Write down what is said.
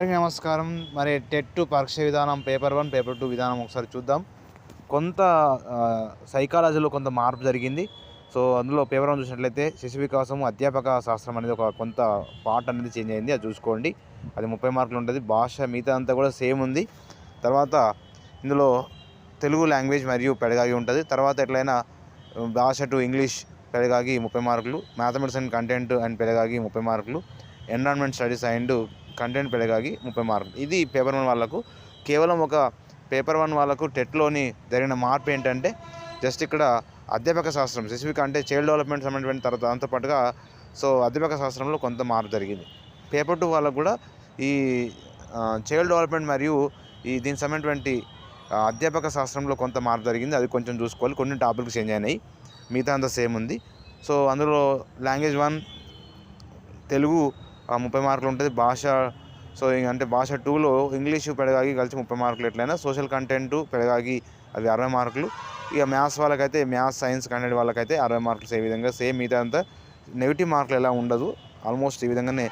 నమస్కారం. మరి TET to పరీక్ష విధానం పేపర్ వన్ పేపర్ టూ విధానం ఒకసారి చూద్దాం. కొంత సైకాలజీలో కొంత మార్పు జరిగింది. సో అందులో పేపర్ వన్ చూసినట్లయితే శిశు వికాసం అధ్యాపక శాస్త్రం అనేది ఒక కొంత పార్ట్ అనేది చేంజ్ అయింది. అది చూసుకోండి. అది ముప్పై మార్కులు ఉంటుంది. భాష మిగతా అంతా కూడా సేమ్ ఉంది. తర్వాత ఇందులో తెలుగు లాంగ్వేజ్ మరియు పెడగాగి ఉంటుంది. తర్వాత ఎట్లయినా భాష టు ఇంగ్లీష్ పెడగాగి ముప్పై మార్కులు mathematics and content and pedagogy ముప్పై మార్కులు environment studies and content pedagogy ముప్పై మార్కులు. ఇది పేపర్ వన్ వాళ్ళకు. కేవలం ఒక పేపర్ వన్ వాళ్ళకు టెట్లోని జరిగిన మార్పు ఏంటంటే జస్ట్ ఇక్కడ అధ్యాపక శాస్త్రం స్పెసిఫిక్ అంటే చైల్డ్ డెవలప్మెంట్ సంబంధించిన తర్వాత దాంతోపాటుగా సో అధ్యాపక శాస్త్రంలో కొంత మార్పు జరిగింది. పేపర్ టూ వాళ్ళకు కూడా ఈ చైల్డ్ డెవలప్మెంట్ మరియు ఈ దీనికి సంబంధించినటువంటి అధ్యాపక శాస్త్రంలో కొంత మార్పు జరిగింది. అది కొంచెం చూసుకోవాలి. కొన్ని టాపిక్స్ చేంజ్ అయినాయి. మిగతా అంతా సేమ్ ఉంది. సో అందులో లాంగ్వేజ్ వన్ తెలుగు ముప్పై మార్కులు ఉంటుంది భాష. సో అంటే భాష టూలో ఇంగ్లీషు పెడగాగి కలిసి ముప్పై మార్కులు ఎట్లయినా సోషల్ కంటెంట్ పెడగాగి అవి అరవై మార్కులు. ఇక మ్యాథ్స్ వాళ్ళకైతే మ్యాథ్స్ సైన్స్ కంటెంట్ వాళ్ళకైతే అరవై మార్కులు ఏ విధంగా సేమ్ మిగతా అంతా నెగిటివ్ మార్కులు ఎలా ఉండదు. ఆల్మోస్ట్ ఈ విధంగానే